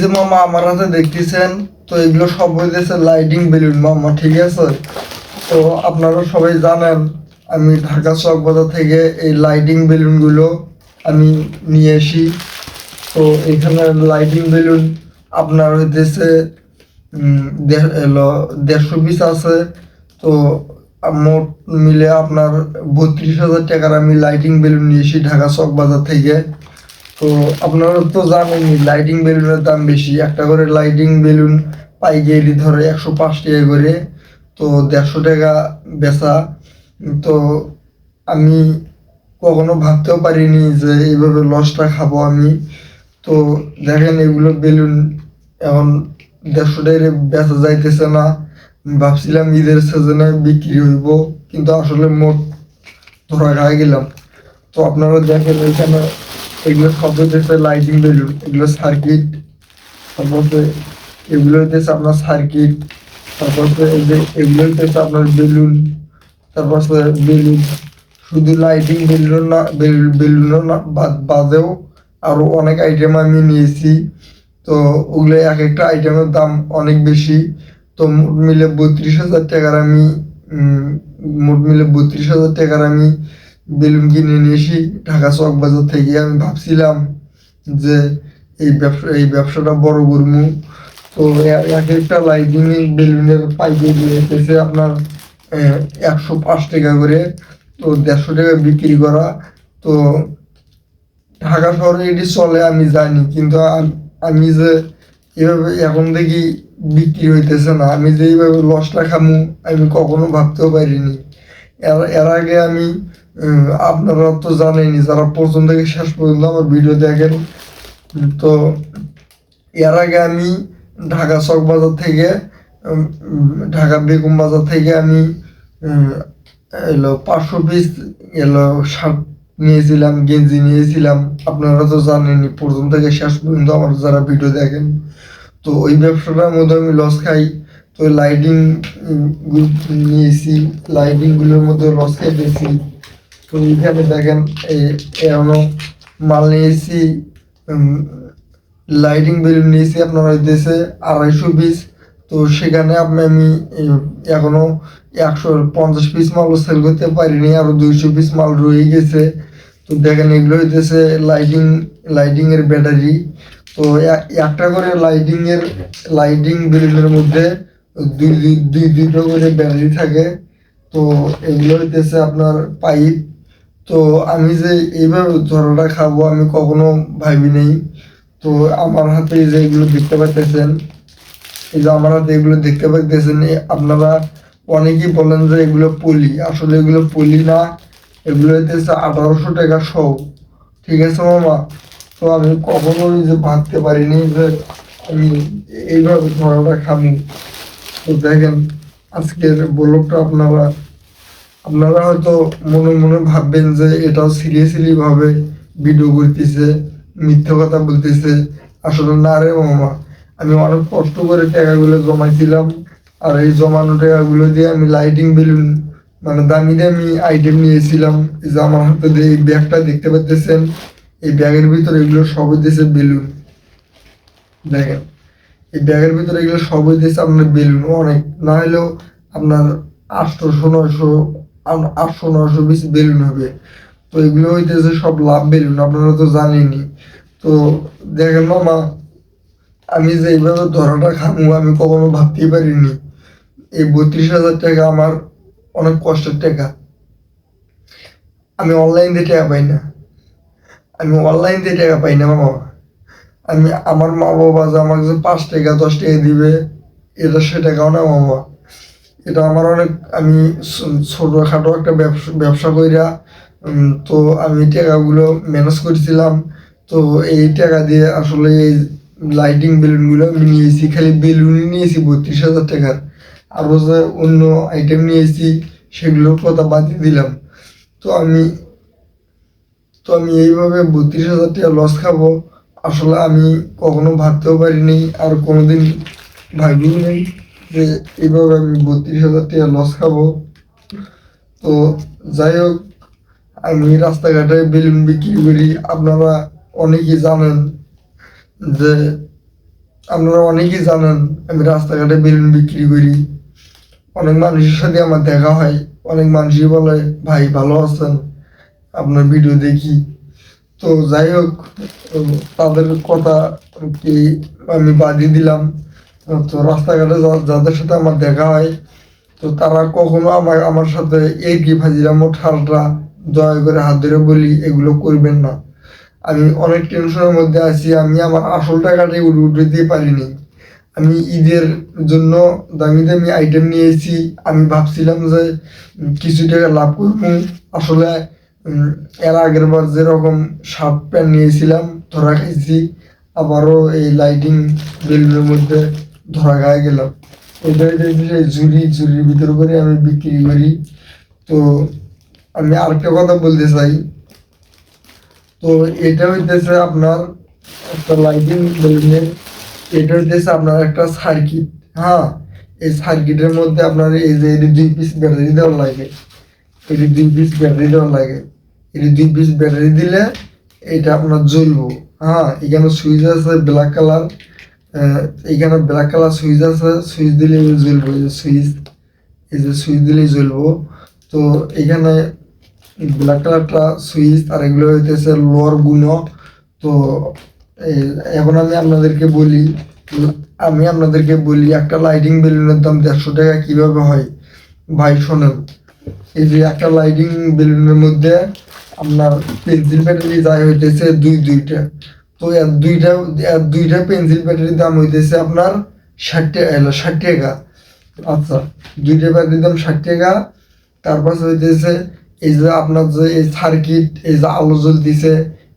যে মামা আমার হাতে দেখতেছেন, তো এগুলো সব হইতেছে লাইটিং বেলুন মামা, ঠিক আছে? তো আপনারা সবাই জানেন, আমি ঢাকা চক বাজার থেকে এই লাইটিং বেলুনগুলো আমি নিয়ে আসি। তো এখানে লাইটিং বেলুন আপনার হইতেছে দেড়শো পিস আছে। তো মোট মিলে আপনার বত্রিশ হাজার টাকার আমি লাইটিং বেলুন নিয়ে এসি ঢাকা চক বাজার থেকে। তো আপনারা তো জানেনই লাইটিং বেলুনের দাম বেশি। একটা করে লাইটিং বেলুন পাইকারি ধরে একশো পাঁচ টাকা করে, তো দেড়শো টাকা বেচা। তো আমি কখনো ভাবতেও পারিনি যে এইভাবে লসটা খাব আমি। তো দেখেন এগুলো বেলুন এখন দেড়শো টাকা বেচা যাইতেছে না। ভাবছিলাম ঈদের সিজনে বিক্রি হইব, কিন্তু আসলে মোট ধরা খাই গেলাম। তো আপনারা দেখেন এখানে এগুলো হইতেছে লাইটিং বেলুন এগুলো সার্কিট তারপরে এগুলো হইতেছে আপনার সার্কিট তারপরে এগুলো হইতেছে আপনার বেলুন তারপর বেলুন শুধু লাইটিং বেলুন না বেলুনও না বাদ- বাদেও আরও অনেক আইটেম আমি নিয়েছি। তো ওগুলো এক একটা আইটেমের দাম অনেক বেশি। তো মোট মিলে বত্রিশ হাজার টাকার আমি মোট মিলে বত্রিশ হাজার টাকার আমি বেলুন কিনে নিয়েছি ঢাকা চক বাজার থেকে আমি ভাবছিলাম যে এই ব্যবসা, এই ব্যবসাটা বড় করব। তো এক একটা লাইটিং বেলুনের পাইকারি এসেছে আপনার একশো পাঁচ টাকা করে, তো দেড়শো টাকা বিক্রি করা। তো ঢাকা শহরে এটি চলে আমি জানি, কিন্তু আমি যে এভাবে এখন দেখি বিক্রি হইতেছে না। আমি যে এইভাবে লসটা খামু, আমি কখনো ভাবতেও পারিনি। এর আগে আমি আপনারা তো জানেনই, যারা প্রথম থেকে শেষ পর্যন্ত আমার ভিডিও দেখেন, তো এর আগে আমি ঢাকা চক বাজার থেকে ঢাকা বেগম বাজার থেকে আমি এলো পাঁচশো পিস এলো শার্ট নিয়েছিলাম, গেঞ্জি নিয়েছিলাম। আপনারা তো জানেনই, প্রথম থেকে শেষ পর্যন্ত আমার যারা ভিডিও দেখেন, তো ওই ব্যবসাটার মধ্যে আমি লস খাই। তো লাইটিং নিয়েছি। লাইটিংগুলোর মধ্যে লস খাইতেছি তো এখানে দেখেন এই এখনও মাল নিয়েছি। লাইটিং বেলুন নিয়েছি আপনার হইতেছে আড়াইশো পিস তো সেখানে আপনি আমি এখনও একশো পঞ্চাশ পিস মালও সেল করতে পারিনি আরও দুইশো পিস মাল রয়ে গেছে। তো দেখেন, এগুলো হইতেছে লাইটিং লাইটিং এর ব্যাটারি তো একটা করে লাইটিংয়ের লাইটিং বেলুনের মধ্যে দুই দুই- দুইটা করে ব্যাটারি থাকে। তো এগুলো হইতেছে আপনার পাইপ। তো আমি যে এইভাবে ধরাটা খাব, আমি কখনো ভাবি নেই। তো আমার হাতে যে এগুলো দেখতে পাচ্ছেন এই যে আমার হাতে এগুলো দেখতে এ আপনারা অনেকেই বলেন যে এগুলো পলি। আসলে এগুলো পলি না, এগুলো হইতেছে আঠারোশো টাকা শো। ঠিক আছে মামা? তো আমি কখনোই যে ভাবতে পারিনি যে আমি এইভাবে ধরাটা খাব। তো দেখেন, আজকের ব্লগটা আপনারা আপনারা হয়তো মনে মনে ভাববেন যে এটাও সিরিয়াসলি ভাবে ভিডিও করতেছে, মিথ্যা কথা বলতেছে। আসলে না রে মামা, আমি অনেক কষ্ট করে টাকাগুলো জমাইছিলাম, আর এই জমানো টাকাগুলো দিয়ে আমি লাইটিং বেলুন মানে দামি দামি আইটেম নিয়েছিলাম। যে আমার হাতে এই ব্যাগটা দেখতে পাচ্ছেন, এই ব্যাগের ভিতরে এগুলো সব হইতেছে বেলুন দেখেন। এই ব্যাগের ভিতরে এগুলো সব হইতেছে আপনার বেলুন, অনেক। না হলেও আপনার আটশোশো নয়শো আটশো, নয়শো পিস বেলুন হবে। তো এগুলো হইতেছে সব লাভ বেলুন, আপনারা তো জানেনই। তো দেখেন মামা, আমি যে এইভাবে ধরাটা খামু, আমি কখনো ভাবতেই পারিনি। এই বত্রিশ হাজার টাকা আমার অনেক কষ্টের টাকা। আমি অনলাইন দিয়ে টাকা পাই না। আমি অনলাইন দিয়ে টাকা পাই না মামা। আমি আমার মা বাবা যে আমাকে যে পাঁচ টাকা, দশ টাকা দিবে, এটা সে টাকাও না, মামা। এটা আমার অনেক, আমি ছোটোখাটো একটা ব্যবসা ব্যবসা কইরা তো আমি টাকাগুলো ম্যানেজ করেছিলাম। তো এই টাকা দিয়ে আসলে এই লাইটিং বেলুনগুলো আমি নিয়েছি, খালি বেলুন নিয়েছি বত্রিশ হাজার টাকার। আরও যে অন্য আইটেম নিয়েছি, সেগুলোর কথা বাতিয়ে দিলাম। তো আমি তো আমি এইভাবে বত্রিশ হাজার টাকা লস খাব। আসলে আমি কখনো ভাবতেও পারিনি আর কোনোদিন ভাবিও নেই যে এইভাবে আমি বত্রিশ হাজার টাকা লস খাব। তো যাই হোক, আমি রাস্তাঘাটে বেলুন বিক্রি করি। আপনারা অনেকেই জানেন যে, আপনারা অনেকেই জানেন আমি রাস্তাঘাটে বেলুন বিক্রি করি। অনেক মানুষের সাথে আমার দেখা হয়। অনেক মানুষই বলে, ভাই, ভালো আছেন। আপনার ভিডিও দেখি। তো যাই হোক তাদের কথা কি আমি বাদিয়ে দিলাম। তো রাস্তাঘাটে যাদের সাথে আমার দেখা হয়, তো তারা কখনো আমার আমার সাথে এই কি ফাজিলামো ঠালটা দয়া করে হাত ধরে বলি, এগুলো করবেন না। আমি অনেক টেনশনের মধ্যে আছি, আমি আমার আসল টাকাটা উঠে উঠে দিতে পারিনি। আমি ঈদের জন্য দামি দামি আইটেম নিয়েছি, আমি ভাবছিলাম যে কিছু টাকা লাভ করব। আসলে এর আগের বার যেরকম শার্ট প্যান্ট নিয়েছিলাম, ধরা খাইছি, আবারও এই লাইটিং বেলুনের মধ্যে ধরা খাই গেলাম। দেখছি সেই ঝুড়ি, ঝুড়ির ভিতর করে আমি বিক্রি করি। তো আমি আরেকটা কথা বলতে চাই। তো এটা হইতেছে আপনার একটা লাইটিং বেলুনের এটা হইতেছে আপনার একটা সার্কিট হ্যাঁ এই সার্কিটের মধ্যে আপনার এই যে দুই পিস ব্যাটারি দেওয়া লাগে। এর দুই পিস ব্যাটারি দেওয়া লাগে। এর দুই পিস ব্যাটারি দিলে এটা আপনার জ্বলবো। হ্যাঁ এখানে সুইচ আছে ব্ল্যাক কালার এখানে ব্ল্যাক কালার সুইচ আছে সুইচ দিলে জ্বলবো। এই যে সুইচ এই যে সুইচ দিলেই জ্বলবো। তো এখানে ব্ল্যাক কালারটা সুইচ আর এগুলো হইতেছে লোয়ার গুণ তো এখন আমি আপনাদেরকে বলি, আমি আপনাদেরকে বলি, একটা লাইটিং বেলুনের দাম দেড়শো টাকা কীভাবে হয়? ভাই, শোনেন। এই যে একটা লাইটিং বেলুনের মধ্যে আপনার পেন্সিল ব্যাটারি যায় হইতেছে দুই দুইটা। তো এর দুইটা এর দুইটা পেন্সিল ব্যাটারির দাম হইতেছে আপনার ষাট টাকা ষাট টাকা। আচ্ছা দুইটা ব্যাটারির দাম ষাট টাকা। তারপর হইতেছে এই যে আপনার যে এই সার্কিট এই যে আলো জ্বলতেছে,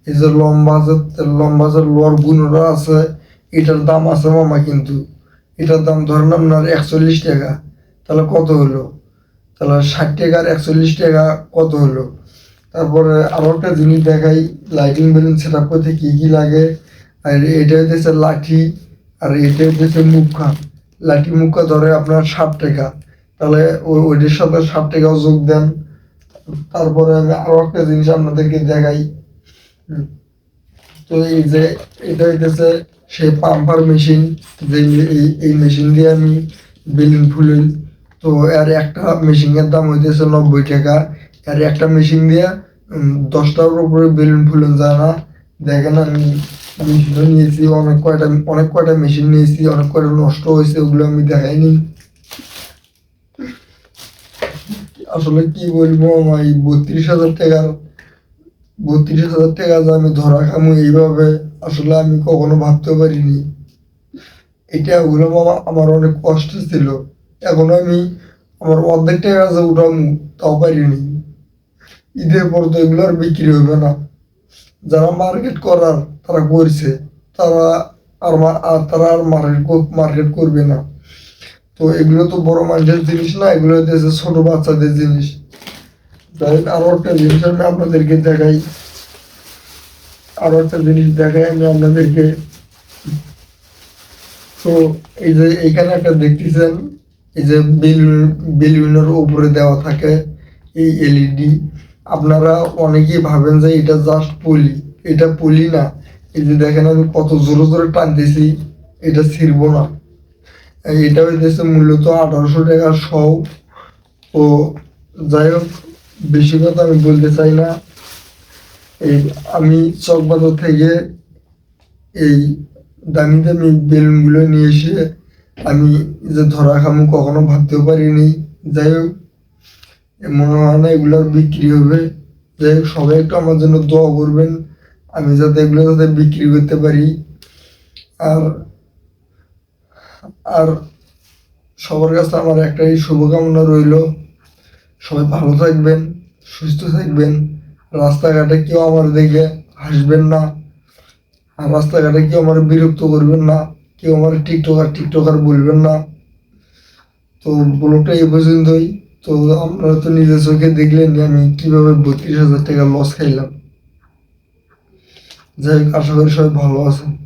এই যে লম্বা যে লম্বা যে লোয়ার গুণরা আছে, এটার দাম আছে মামা কিন্তু। এটার দাম ধরেন আপনার একচল্লিশ টাকা। তাহলে কত হলো? তাহলে ষাট টাকা আর একচল্লিশ টাকা কত হলো? তারপরে আরও একটা জিনিস দেখাই লাইটিং বেলুন সেট আপ করতে কী কী লাগে? আর এটা হচ্ছে লাঠি, আর এটা হচ্ছে মুখা। লাঠি মুখা ধরে আপনার ষাট টাকা। তাহলে ওই ওইটার সাথে ষাট টাকাও যোগ দেন। তারপরে আমি আরও একটা জিনিস আপনাদেরকে দেখাই। তো এই যে এটা হইতেছে সেই পাম্পার মেশিন যে এই মেশিন দিয়ে আমি বেলুন ফুলি তো এর একটা মেশিনের দাম হইতেছে নব্বই টাকা। আর একটা মেশিন দিয়ে দশটার উপরে বেলুন ফুলন যায় না। দেখেন আমি মেশিনও নিয়েছি, অনেক কয়টা অনেক কয়টা মেশিন নিয়েছি, অনেক কয়টা নষ্ট হয়েছে, ওগুলো আমি দেখাইনি। আসলে কি বলব আমার এই বত্রিশ হাজার টাকার বত্রিশ হাজার টাকা যে আমি ধরা খামু এইভাবে, আসলে আমি কখনো ভাবতে পারিনি। এটা ওগুলো আমার অনেক কষ্ট ছিল। এখন আমি আমার অর্ধেক টাকা যে উঠামু তাও পারিনি। ঈদের পর তো এগুলো আর বিক্রি হবে না। যারা মার্কেট করার তারা করছে তারা আর তারা আর মার্কেট মার্কেট করবে না। তো এগুলো তো বড় মানুষের জিনিস না এগুলো হচ্ছে ছোট বাচ্চাদের জিনিস। যাই হোক, আরও একটা জিনিস আমি আপনাদেরকে দেখাই। আরও একটা জিনিস দেখাই আমি আপনাদেরকে। তো এই যে এইখানে একটা দেখতেছেন এই যে বেলুন বেলুনের উপরে দেওয়া থাকে এই এলইডি। আপনারা অনেকেই ভাবেন যে এটা জাস্ট পলি। এটা পলি না। এই যে দেখেন আমি কত জোরে জোরে টানতেছি, এটা ছিড়বো না। এটা হইতেছে মূলত আঠারোশো টাকা শও ও যাই হোক, বেশি কথা আমি বলতে চাই না। এই আমি চকবাজার থেকে এই দামি দামি বেলুনগুলো নিয়ে এসে আমি যে ধরা খামু কখনো ভাবতেও পারিনি। যাই হোক মনে হয় না এগুলো বিক্রি হবে। যাই হোক, সবাই একটু আমার জন্য দোয়া করবেন। আমি যাতে এগুলো যাতে বিক্রি করতে পারি। আর আর সবার কাছে আমার একটাই শুভকামনা রইল। সবাই ভালো থাকবেন, সুস্থ থাকবেন। রাস্তাঘাটে কেউ আমার দেখে হাসবেন না। আর রাস্তাঘাটে কেউ আমার বিরক্ত করবেন না। কেউ আমার টিকটকার টিকটকার বলবেন না। তো ব্লগটা এই পর্যন্তই। তো আপনারা তো নিজের চোখে দেখলেন আমি কীভাবে বত্রিশ হাজার টাকা লস খাইলাম। যাই হোক, আশা করি সবাই ভালো আছেন।